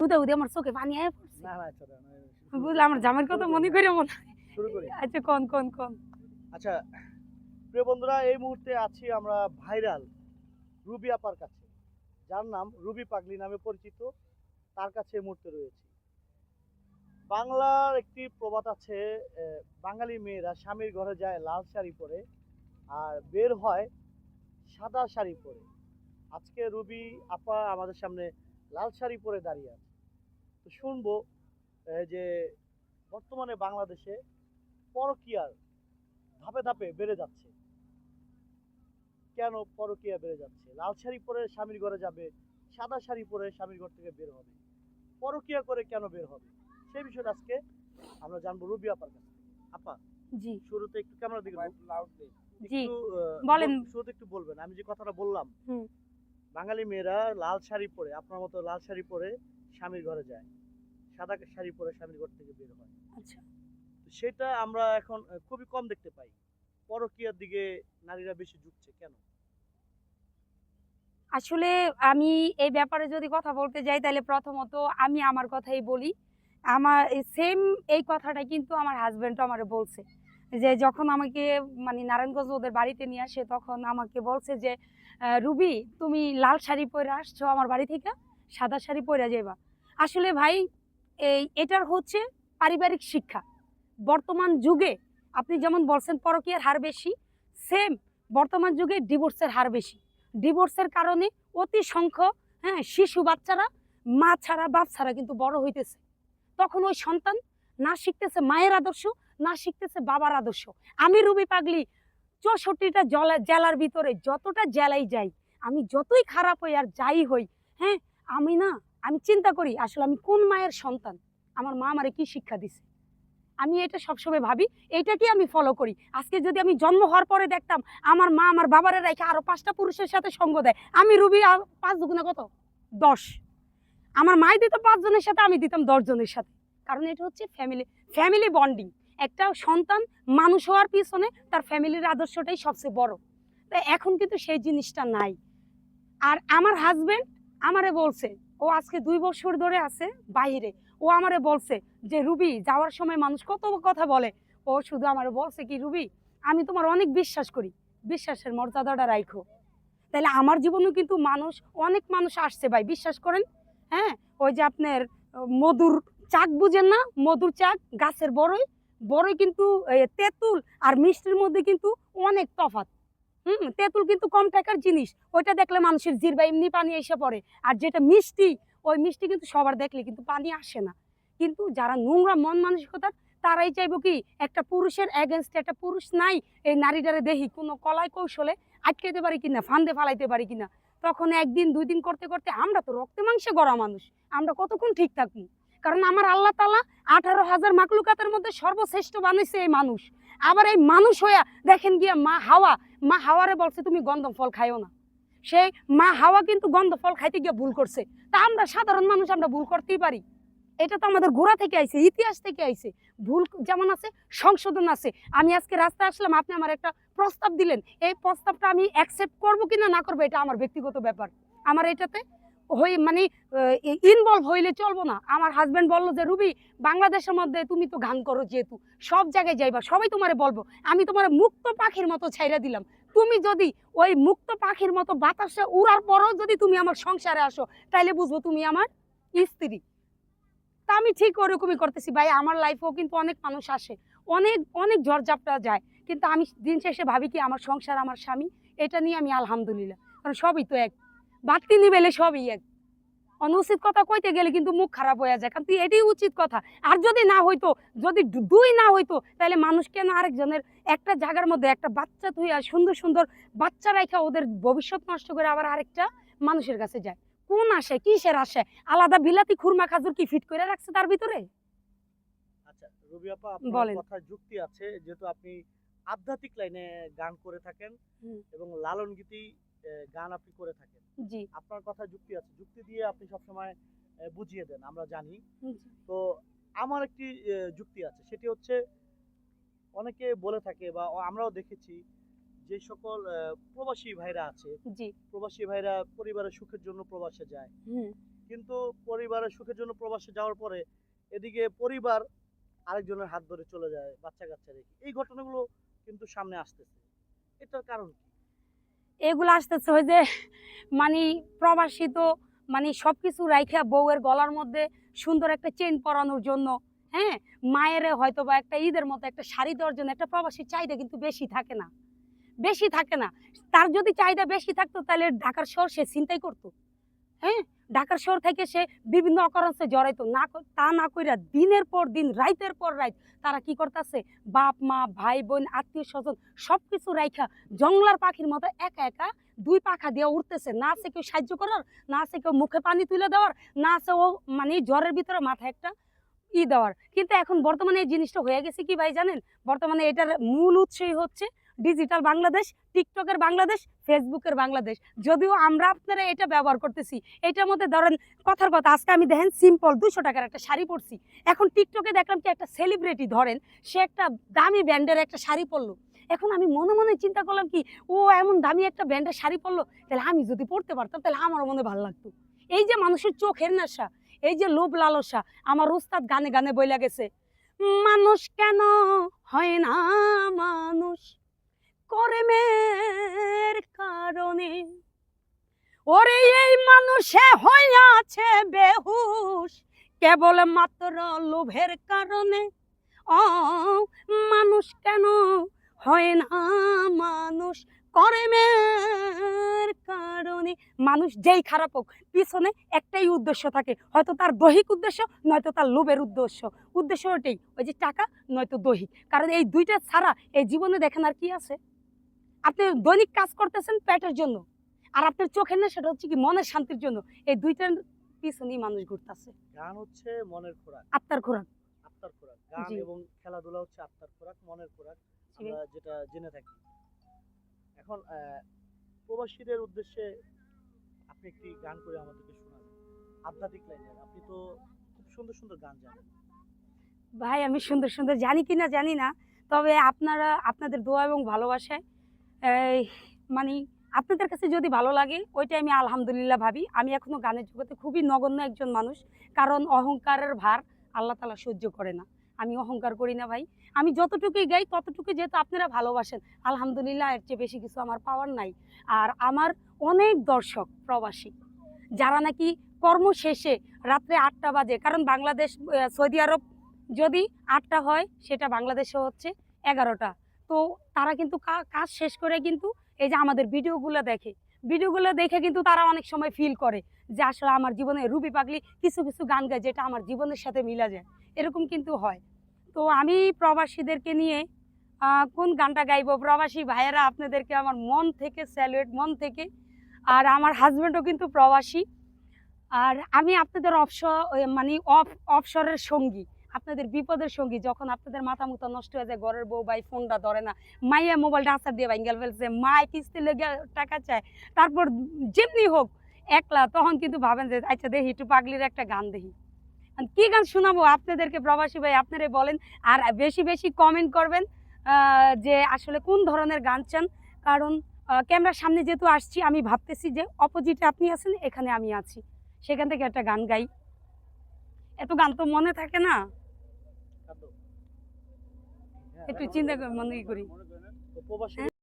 উদে আমার চোখে পানি আয় আচ্ছা বুঝলে আমার কথা মনে করে মনে। শুরু করি। আচ্ছা কোন কোন কোন? আচ্ছা প্রিয় বন্ধুরা এই মুহূর্তে আছি আমরা ভাইরাল রুবি আপার কাছে। যার নাম রুবি পাগলি নামে পরিচিত। তার কাছে এই মুহূর্তে রয়েছি। বাংলার একটি প্রবাদ আছে বাঙালি মেয়েরা স্বামীর ঘরে যায় লাল শাড়ি পরে আর বের হয় সাদা শাড়ি পরে। আজকে রুবি আপা আমাদের সামনে লাল শাড়ি পরে দাঁড়িয়ে আছে। তো শুনব যে বর্তমানে বাংলাদেশে পরকীয়ার ধাপে ধাপে বেড়ে যাচ্ছে। কেন পরকীয়া বেড়ে যাচ্ছে? লাল শাড়ি পরে স্বামীর ঘরে যাবে সাদা শাড়ি পরে স্বামীর ঘর থেকে বের হবে। পরকীয়া করে কেন বের হবে? সেই বিষয়টা আজকে আমরা জানব রুবি আপার কাছে আপা জি। শুরুতে একটু ক্যামেরা দিকে জি একটু বলেন। শুরুতে একটু বলবেন। আমি যে কথাটা বললাম বাঙালি মেয়েরা লাল শাড়ি পরে আপনার মতো লাল শাড়ি পরে স্বামীর ঘরে যায়। সাদা শাড়ি পরে স্বামীর ঘর থেকে বের হয়। আচ্ছা। তো সেটা আমরা এখন খুবই কম দেখতে পাই। পরকীয়ার দিকে নারীরা বেশি ঝুঁকছে কেন? আসলে আমি এই ব্যাপারে যদি কথা বলতে যাই তাহলে প্রথমত আমি আমার কথাই বলি। আমার সেম এই কথাটা কিন্তু আমার হাজব্যান্ডও আমারে বলছে। যে যখন আমাকে মানে নারায়ণগঞ্জ ওদের বাড়িতে নিয়ে আসে তখন আমাকে বলছে যে রুবি তুমি লাল শাড়ি পরে আসছো আমার বাড়ি থেকে? সাদা শাড়ি পরে যাইবা। আসলে ভাই, এই এটার হচ্ছে পারিবারিক শিক্ষা। বর্তমান যুগে আপনি যেমন বলছেন পরকীয়ার হার বেশি সেম বর্তমান যুগে ডিভোর্সের হার বেশি। ডিভোর্সের কারণে অতি সংখ্যক হ্যাঁ শিশু বাচ্চারা মা ছাড়া, বাপ ছাড়া কিন্তু বড় হইতেছে। তখন ওই সন্তান না শিখতেছে মায়ের আদর্শ, না শিখতেছে বাবার আদর্শ। আমি রুবি পাগলি, চৌষট্টিটা জলা, জেলার ভিতরে যতটা জেলাই যাই, আমি যতই খারাপ হই আর যাই হই হ্যাঁ আমি না, আমি চিন্তা করি আসলে আমি কোন মায়ের সন্তান? আমার মা আমারে কি শিক্ষা দিছে? আমি এটা সবসময় ভাবি এইটাকে আমি ফলো করি। আজকে যদি আমি জন্ম হওয়ার পরে দেখতাম, আমার মা আমার বাবারে রেখে আরও পাঁচটা পুরুষের সাথে সঙ্গ দেয়, আমি রুবি পাঁচ দুগুণে কত? দশ। আমার মাই দিত পাঁচ জনের সাথে, আমি দিতাম দশ জনের সাথে। কারণ এটা হচ্ছে ফ্যামিলি ফ্যামিলি বন্ডিং একটা সন্তান মানুষ হওয়ার পিছনে তার ফ্যামিলির আদর্শটাই সবচেয়ে বড়। তাই এখন কিন্তু সেই জিনিসটা নাই। আর আমার হাজবেন্ড আমারে বলছে, ও আজকে দুই বছর ধরে আছে বাইরে। ও আমারে বলছে যে, রুবি, যাওয়ার সময় মানুষ কত কথা বলে। ও শুধু আমারে বলছে কি, রুবি, আমি তোমার অনেক বিশ্বাস করি। বিশ্বাসের মর্যাদাটা রাখো তাহলে আমার জীবনেও কিন্তু মানুষ, অনেক মানুষ আসছে ভাই, বিশ্বাস করেন? হ্যাঁ? ওই যে আপনার মধুর চাক বুঝেন না? মধুর চাক, গাছের বড়ই। বড়ই কিন্তু তেঁতুল আর মিষ্টির মধ্যে কিন্তু অনেক তফাৎ। হুম, তেঁতুল কিন্তু কম টাকার জিনিস। ওইটা দেখলে মানুষের জিরবা এমনি পানি এসে পড়ে। আর যেটা মিষ্টি, ওই মিষ্টি কিন্তু সবার দেখলে কিন্তু পানি আসে না। কিন্তু যারা নোংরা মন মানসিকতার, তারাই চাইব কি, একটা পুরুষের এগেনস্টে একটা পুরুষ নাই, এই নারীটারে দেখি কোনো কলায় কৌশলে আটকাইতে পারি কিনা, ফান্দে ফালাইতে পারি কিনা। তখন একদিন দুই দিন করতে করতে আমরা তো রক্তে মাংসে গড়া মানুষ। আমরা কতক্ষণ ঠিক থাকব? কারণ আমার আল্লাহ তালা আঠারো হাজার মাকলুকাতের মধ্যে সর্বশ্রেষ্ঠ বানিয়েছে এই মানুষ। আবার এই মানুষ হইয়া দেখেন গিয়া মা হাওয়া মা হাওয়ারে বলছে, তুমি গন্ধম ফল খাইও না। সেই মা হাওয়া কিন্তু গন্ধ ফল খাইতে গিয়ে ভুল করছে। তা আমরা সাধারণ মানুষ, আমরা ভুল করতেই পারি। এটা তো আমাদের গোড়া থেকে আইছে, ইতিহাস থেকে আইছে। ভুল যেমন আছে, সংশোধন আছে। আমি আজকে রাস্তায় আসলাম, আপনি আমার একটা প্রস্তাব দিলেন। এই প্রস্তাবটা আমি অ্যাকসেপ্ট করব কিনা না করব, এটা আমার ব্যক্তিগত ব্যাপার। আমার এটাতে হই মানে ইনভলভ হইলে চলবো না। আমার হাজব্যান্ড বলল যে, রুবি, বাংলাদেশের মধ্যে তুমি তো গান করো যেহেতু, সব জায়গায় যাইবা, সবাই তোমারে বলব। আমি তোমার মুক্ত পাখির মতো ছাইরা দিলাম। তুমি যদি ওই মুক্ত পাখির মতো বাতাসে উড়ার পরও যদি তুমি আমার সংসারে আসো, তাইলে বুঝব তুমি আমার স্ত্রী। তা আমি ঠিক ওরকমই করতেছি। ভাই, আমার লাইফেও কিন্তু অনেক মানুষ আসে। অনেক অনেক ঝড়ঝাপটা যায়। কিন্তু আমি দিন শেষে ভাবি কি, আমার সংসার, আমার স্বামী, এটা নিয়ে আমি আলহামদুলিল্লাহ। কারণ সবই তো এক। বাড়তি নিবেলে সবই এক। অনুচিত কথা কইতে গেলে কিন্তু মুখ খারাপ হয়ে যায় কারণ তুই এটাই উচিত কথা। আর যদি না হইতো যদি দুই না হইতো তাহলে মানুষ কেন আরেকজনের একটা জায়গার মধ্যে একটা বাচ্চা তুই আর সুন্দর সুন্দর বাচ্চা রাখা ওদের ভবিষ্যৎ নষ্ট করে আবার আরেকটা মানুষের কাছে যায়? কোন আসে কিসের আসে আলাদা বিলাতি খুরমা খাজুর কি ফিট করে রাখছে তার ভিতরে? আচ্ছা রবি আপা আপনার বলেন। কথায় যুক্তি আছে যেহেতু আপনি আধ্যাত্মিক লাইনে গান করে থাকেন এবং লালন গীতি গান আপনি করে থাকেন। জি। আপনার কথা যুক্তি আছে। যুক্তি দিয়ে আপনি সবসময় বুঝিয়ে দেন আমরা জানি। তো আমার একটি যুক্তি আছে। সেটি হচ্ছে অনেকে বলে থাকে বা আমরাও দেখেছি যে সকল প্রবাসী ভাইরা আছে। জি। প্রবাসী ভাইরা পরিবারের সুখের জন্য প্রবাসে যায়। হুম। কিন্তু পরিবারের সুখের জন্য প্রবাসে যাওয়ার পরে এদিকে পরিবার আরেকজনের হাত ধরে চলে যায় বাচ্চা কাচ্চা রেখে। এই ঘটনাগুলো কিন্তু সামনে আসতেছে। এটার কারণ কি? এগুলো আসতেছে ওই যে মানে প্রবাসিত মানে সব কিছু রাইখা বউয়ের গলার মধ্যে সুন্দর একটা চেন পরানোর জন্য হ্যাঁ? মায়ের হয়তো বা একটা ঈদের মতো একটা শাড়ি দেওয়ার জন্য একটা প্রবাসী চাহিদা কিন্তু বেশি থাকে না। বেশি থাকে না। তার যদি চাহিদা বেশি থাকতো তাহলে ঢাকার শহর সে চিন্তাই করতো হ্যাঁ? ঢাকার শহর থেকে সে বিভিন্ন অকারণে জড়াইতো। না তা না কইরা দিনের পর দিন, রাইতের পর রাইত তারা কি করতেছে? বাপ, মা, ভাই, বোন, আত্মীয় স্বজন সব কিছু রাইখা জংলার পাখির মতো একা একা দুই পাখা দিয়ে উঠতেছে না আছে কেউ সাহায্য করার, না আছে কেউ মুখে পানি তুলে দেওয়ার, না আছে ও মানে জ্বরের ভিতরে মাথায় একটা ই দেওয়ার। কিন্তু এখন বর্তমানে এই জিনিসটা হয়ে গেছে কি ভাই জানেন? বর্তমানে এটার মূল উৎসই হচ্ছে ডিজিটাল বাংলাদেশ টিকটকের বাংলাদেশ ফেসবুকের বাংলাদেশ। যদিও আমরা আপনারা এটা ব্যবহার করতেছি। এটার মধ্যে ধরেন কথার কথা, আজকে আমি দেখেন সিম্পল দুশো টাকার একটা শাড়ি পরছি। এখন টিকটকে দেখলাম কি একটা সেলিব্রিটি ধরেন, সে একটা দামি ব্র্যান্ডের একটা শাড়ি পরলো। এখন আমি মনে মনে চিন্তা করলাম কি, ও এমন দামি একটা ব্র্যান্ডের শাড়ি পরলো, তাহলে আমি যদি পরতে পারতাম, তাহলে আমারও মনে ভালো লাগতো। এই যে মানুষের চোখের নেশা এই যে লোভ লালসা, আমার উস্তাদ গানে গানে বইলা গেছে, মানুষ কেন হয় না মানুষ? কর্মের কারণে। ওরে, এই মানুষে হইয়াছে বেহুশ কেবল মাত্র লোভের কারণে। ও, মানুষ কেন হয় না মানুষ? কর্মের কারণে মানুষ যেই খারাপ হোক পিছনে একটাই উদ্দেশ্য থাকে। হয়তো তার দৈহিক উদ্দেশ্য নয়তো তার লোভের উদ্দেশ্য। উদ্দেশ্য ওটাই ওই যে টাকা নয়তো দৈহিক। কারণ এই দুইটা ছাড়া এই জীবনে দেখেন আর কি আছে। আপনি দৈনিক কাজ করতেছেন পেটের জন্য আর আপনার চোখের না সেটা হচ্ছে কি মনের শান্তির জন্য। এই দুইটার পিছনেই মানুষ ঘুরতেছে। গান হচ্ছে মনের খোরাক। আত্মার খোরাক। আত্মার খোরাক। গান এবং খেলাধুলা হচ্ছে আত্মার খোরাক মনের খোরাক। আমরা যেটা জেনে থাকি। এখন প্রবাসীদের উদ্দেশ্যে আপনি একটি গান করে আমাদেরকে শোনাবেন। আধ্যাত্মিক লাইনের, আপনি তো খুব সুন্দর সুন্দর গান জানেন। ভাই, আমি সুন্দর সুন্দর জানি কি না জানি না, তবে আপনারা, আপনাদের দোয়া এবং ভালোবাসায় মানে আপনাদের কাছে যদি ভালো লাগে, ওইটা আমি আলহামদুলিল্লাহ ভাবি। আমি এখনও গানের জগতে খুবই নগণ্য একজন মানুষ, কারণ অহংকারের ভার আল্লাহ তালা সহ্য করে না। আমি অহংকার করি না ভাই। আমি যতটুকুই গাই ততটুকু যেহেতু আপনারা ভালোবাসেন, আলহামদুলিল্লাহ এর চেয়ে বেশি কিছু আমার পাওয়ার নাই। আর আমার অনেক দর্শক, প্রবাসী, যারা নাকি কর্ম শেষে রাত্রে আটটা বাজে, কারণ বাংলাদেশ সৌদি আরব যদি আটটা হয়, সেটা বাংলাদেশে হচ্ছে এগারোটা। তো তারা কিন্তু কাজ শেষ করে কিন্তু এই যে আমাদের ভিডিওগুলো দেখে ভিডিওগুলো দেখে কিন্তু তারা অনেক সময় ফিল করে যে আসলে আমার জীবনে রুবি পাগলি কিছু কিছু গান গায় যেটা আমার জীবনের সাথে মিলা যায়। এরকম কিন্তু হয়। তো আমি প্রবাসীদেরকে নিয়ে কোন গানটা গাইবো? প্রবাসী ভাইয়েরা আপনাদেরকে আমার মন থেকে স্যালুয়েট মন থেকে। আর আমার হাজব্যান্ডও কিন্তু প্রবাসী। আর আমি আপনাদের অবস মানে অফ অবসরের সঙ্গী, আপনাদের বিপদের সঙ্গী। যখন আপনাদের মাথা মুথা নষ্ট হয়ে যায়, ঘরের বউ ভাই ফোনটা ধরে না, মাইয়া মোবাইলটা আসার দিয়ে ভাঙ্গেল ফেলছে মায় কিস্তি লেগে টাকা চায়, তারপর যেমনি হোক, একলা, তখন কিন্তু ভাবেন যে আচ্ছা দেখি, একটু পাগলির একটা গান দেখি। কি গান শোনাবো আপনাদেরকে প্রবাসী ভাই? আপনারাই বলেন আর বেশি বেশি কমেন্ট করবেন যে আসলে কোন ধরনের গান চান? কারণ ক্যামেরার সামনে যেহেতু আসছি আমি ভাবতেছি যে অপোজিটে আপনি আছেন এখানে আমি আছি। সেখান থেকে একটা গান গাই। এত গান তো মনে থাকে না। হ্যাঁ, একটু চিন্তা করে মনে করি।